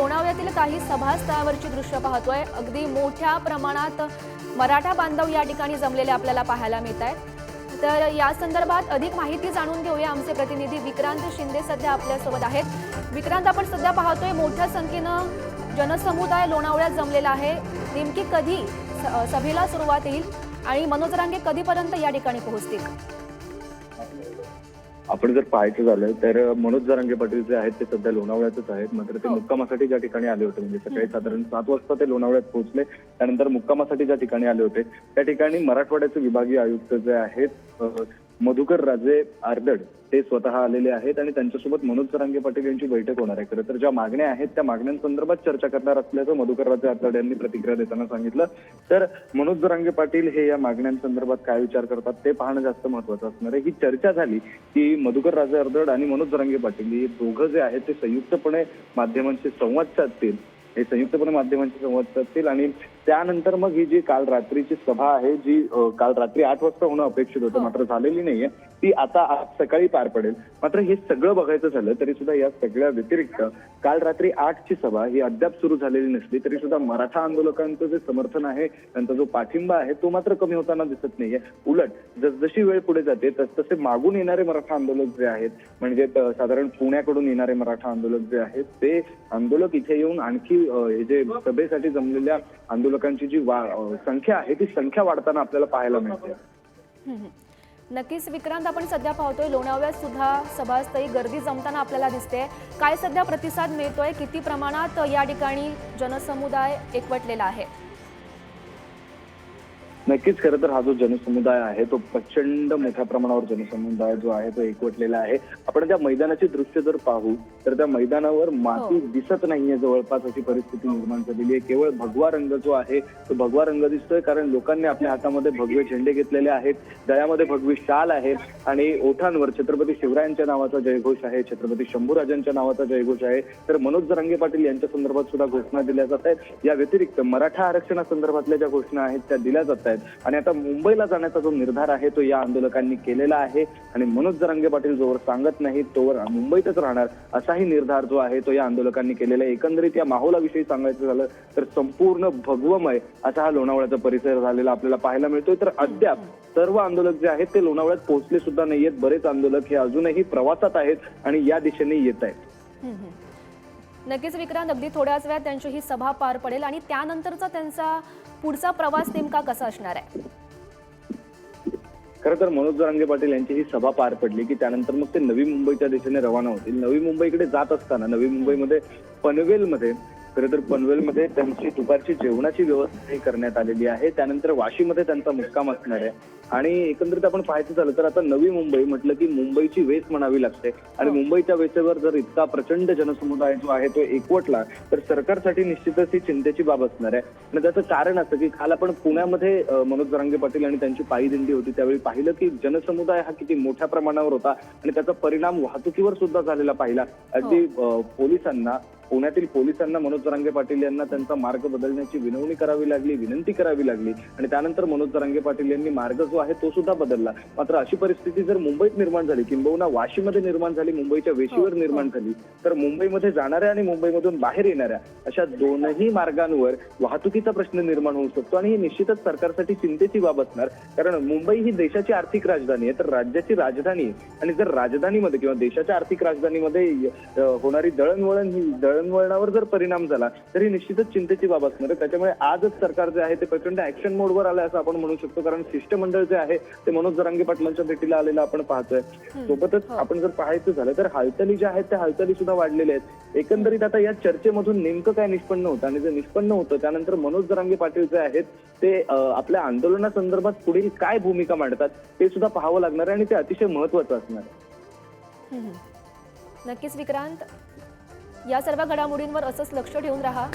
लोणावळ्यातील काही सभास्थळावरची दृश्य पाहतोय. अगदी मोठ्या प्रमाणात मराठा बांधव या ठिकाणी जमलेले आपल्याला पाहायला मिळत आहेत. तर या संदर्भात अधिक माहिती जाणून घेऊया आमचे प्रतिनिधी विक्रांत शिंदे सध्या आपल्यासोबत आहेत. विक्रांत आपण सध्या पाहतोय मोठ्या संख्येनं जनसमुदाय लोणावळ्यात जमलेला आहे. नेमकी कधी स- सभेला सुरुवात येईल आणि मनोजरांगे कधीपर्यंत या ठिकाणी पोहोचतील? आपण जर पाहायचं झालं तर मनोज जरांगे पाटील जे आहेत ते सध्या लोणावळ्यातच आहेत. मात्र ते हो. मुक्कामासाठी ज्या ठिकाणी आले होते म्हणजे सकाळी साधारण सात वाजता ते लोणावळ्यात पोहोचले. त्यानंतर मुक्कामासाठी ज्या ठिकाणी आले होते त्या ठिकाणी मराठवाड्याचे विभागीय आयुक्त जे आहेत मधुकर राजे आर्दड ते स्वतः आलेले आहेत आणि त्यांच्यासोबत मनोज सरांगे पाटील यांची बैठक होणार आहे. खरं तर ज्या मागण्या आहेत त्या मागण्यांसंदर्भात चर्चा करणार असल्याचं मधुकर राजे आर्दड यांनी प्रतिक्रिया देताना सांगितलं. तर मनोज सरांगे पाटील हे या मागण्यांसंदर्भात काय विचार करतात ते पाहणं जास्त महत्वाचं असणार आहे. ही चर्चा झाली की मधुकर राजे आर्दड आणि मनोज सरांगे पाटील हे दोघं जे आहेत ते संयुक्तपणे माध्यमांशी संवाद साधतील. हे संयुक्तपणे माध्यमांशी संवाद साधतील आणि त्यानंतर मग ही जी काल रात्रीची सभा आहे जी काल रात्री आठ वाजता होणं अपेक्षित होतं हो. मात्र झालेली नाहीये ती आता आज सकाळी पार पडेल. मात्र हे सगळं बघायचं झालं तरी सुद्धा या सगळ्या व्यतिरिक्त काल रात्री आठची सभा ही अद्याप सुरू झालेली नसली तरी सुद्धा मराठा आंदोलकांचं जे समर्थन आहे त्यांचा जो पाठिंबा आहे तो मात्र कमी होताना दिसत नाहीये. उलट जसजशी वेळ पुढे जाते तसतसे मागून येणारे मराठा आंदोलक जे आहेत म्हणजे साधारण पुण्याकडून येणारे मराठा आंदोलक जे आहेत ते आंदोलक इथे येऊन आणखी हे जे सभेसाठी जमलेल्या आंदोलकांची जी वा संख्या आहे ती संख्या वाढताना आपल्याला पाहायला मिळते. नक्कीच विक्रांत आपण सध्या पाहतोय लोणावळ्यात सुद्धा सभास्थळी गर्दी जमताना आपल्याला दिसते. काय सध्या प्रतिसाद मिळतोय? किती प्रमाणात या ठिकाणी जनसमुदाय एकवटलेला आहे? नक्कीच खरं तर हा जो जनसमुदाय आहे तो प्रचंड मोठ्या प्रमाणावर जनसमुदाय जो आहे तो एकवटलेला आहे. आपण त्या मैदानाची दृश्य जर पाहू तर त्या मैदानावर माती हो. दिसत नाहीये जवळपास अशी परिस्थिती निर्माण झालेली आहे. केवळ भगवा रंग जो आहे तो भगवा रंग दिसतोय कारण लोकांनी आपल्या हातामध्ये भगवे झेंडे घेतलेले आहेत गळ्यामध्ये भगवी शाल आहे आणि ओठांवर छत्रपती शिवरायांच्या नावाचा जयघोष आहे छत्रपती शंभूराजांच्या नावाचा जयघोष आहे. तर मनोज जरांगे पाटील यांच्या संदर्भात सुद्धा घोषणा दिल्या जात आहेत. या व्यतिरिक्त मराठा आरक्षणासंदर्भातल्या ज्या घोषणा आहेत त्या दिल्या जात आहेत. आणि आता मुंबईला जाण्याचा जो निर्धार आहे तो या आंदोलकांनी केलेला आहे. आणि मनोज जरांगे पाटील जोवर सांगत नाही तोवर मुंबईतच राहणार असाही निर्धार जो आहे तो या आंदोलकांनी केलेला आहे. एकंदरीत या माहोलाविषयी सांगायचं झालं तर संपूर्ण भगवमय असा हा लोणावळ्याचा परिसर झालेला आपल्याला पाहायला मिळतोय. तर अद्याप सर्व आंदोलक जे आहेत ते लोणावळ्यात पोहोचले सुद्धा नाहीयेत. बरेच आंदोलक हे अजूनही प्रवासात आहेत आणि या दिशेने येत आहेत. नक्कीच विक्रांत अगदी थोड्याच वेळात त्यांची ही सभा पार पडेल आणि त्यानंतरचा त्यांचा पुढचा प्रवास नेमका कसा असणार आहे? खरं तर मनोज जरांगे पाटील यांची ही सभा पार पडली की त्यानंतर मग ते नवी मुंबईच्या दिशेने रवाना होतील. नवी मुंबईकडे जात असताना नवी मुंबईमध्ये पनवेलमध्ये खरं तर पनवेलमध्ये त्यांची दुपारची जेवणाची व्यवस्था ही करण्यात आलेली आहे. त्यानंतर वाशीमध्ये त्यांचा मुक्काम असणार आहे. आणि एकंदरीत आपण पाहायचं झालं तर आता नवी मुंबई म्हटलं की मुंबईची वेस म्हणावी लागते. आणि मुंबईच्या वेसेवर जर इतका प्रचंड जनसमुदाय जो आहे तो एकवटला तर सरकारसाठी निश्चितच ही चिंतेची बाब असणार आहे. आणि त्याचं कारण असं की काल आपण पुण्यामध्ये मनोज जरांगे पाटील आणि त्यांची पायी दिंडी होती. त्यावेळी पाहिलं की जनसमुदाय हा किती मोठ्या प्रमाणावर होता आणि त्याचा परिणाम वाहतुकीवर सुद्धा झालेला पाहिला. अगदी अं, पोलिसांना पुण्यातील पोलिसांना मनोज जरांगे पाटील यांना त्यांचा मार्ग बदलण्याची विनवणी करावी लागली विनंती करावी लागली. आणि त्यानंतर मनोज जरांगे पाटील यांनी मार्ग जो आहे तो सुद्धा बदलला. मात्र अशी परिस्थिती जर मुंबईत निर्माण झाली किंबहुना वाशीमध्ये निर्माण झाली मुंबईच्या वेशीवर हो, हो. निर्माण झाली तर मुंबईमध्ये जाणाऱ्या आणि मुंबईमधून बाहेर येणाऱ्या अशा दोनही मार्गांवर वाहतुकीचा प्रश्न निर्माण होऊ शकतो. आणि ही निश्चितच सरकारसाठी चिंतेची बाब असणार. कारण मुंबई ही देशाची आर्थिक राजधानी आहे. तर राज्याची राजधानी आहे. आणि जर राजधानीमध्ये किंवा देशाच्या आर्थिक राजधानीमध्ये होणारी दळणवळण ही दळणवळणावर जर परिणाम झाला तर ही निश्चितच चिंतेची बाब असणार आहे. त्याच्यामुळे आजच सरकार जे आहे ते प्रचंड ऍक्शन मोडवर आलंय असं आपण म्हणू शकतो. कारण शिष्टमंडळ जे आहे ते मनोज जरांगे पाटलांच्या भेटीला आलेलं आपण पाहतोय. सोबतच हो. आपण जर पाहायचं झालं तर हालचाली ज्या आहेत त्या हालचाली सुद्धा वाढलेल्या आहेत. एकंदरीत आता या चर्चेमधून नेमकं काय निष्पन्न होतं? आणि जे निष्पन्न होतं त्यानंतर मनोज जरांगे पाटील जे आहेत ते आपल्या आंदोलनासंदर्भात पुढील काय भूमिका मांडतात ते सुद्धा पाहावं लागणार आहे आणि ते अतिशय महत्वाचं असणार आहे. नक्कीच विक्रांत. या सर्व घडामोडींवर असंच लक्ष ठेवून राहा.